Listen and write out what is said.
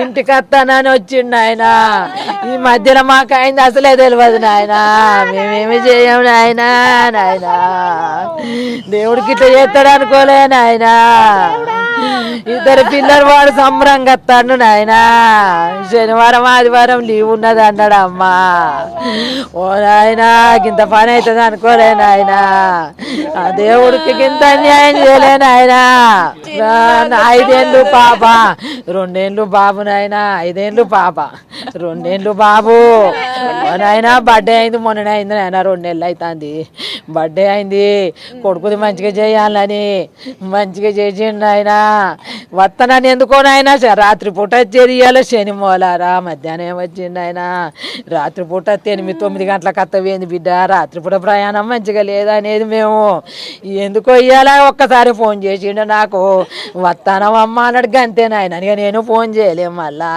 ఇంటికి వస్తానని వచ్చిండు ఆయన. ఈ మధ్యన మాకు అయింది అసలే తెలియదు నాయన. మేమేమి చేయము నాయన నాయన. దేవుడికి ఇట్లా చేస్తాడు అనుకోలే నాయనా. ఇద్దరు పిల్లలు వాడు సంబరంగా వస్తాడు నాయన. శనివారం ఆదివారం లీవ్ ఉన్నది అన్నాడు అమ్మా. ఓ నాయన ఇంత పని అవుతుంది అనుకోలే నాయన. ఆ దేవుడికి ఇంత అన్యాయం చేయలే నాయన. ఐదేళ్ళు పాప రెండేళ్ళు బాబు నాయన ఐదేళ్ళు పాప రెండేళ్ళు బాబు. ఓ నాయన బర్త్డే అయింది మొన్న అయింది నాయన రెండేళ్ళు అవుతుంది బర్త్డే అయింది. కొడుకుది మంచిగా చేయాలని. మంచిగా చేసిండు ఆయన. వస్తానని ఎందుకో నాయన రాత్రిపూట శని మూలారా. మధ్యాహ్నం వచ్చిండు ఆయన? రాత్రిపూట ఎనిమిది తొమ్మిది గంటలకు అత్తవేంది బిడ్డ? రాత్రిపూట ప్రయాణం మంచిగా లేదనేది మేము. ఎందుకో ఇయ్యాల ఒక్కసారి ఫోన్ చేసిండు నాకు. వస్తానమ్మా అన్నాడు గంతేనాయన నేను ఫోన్ చేయలేము మళ్ళా.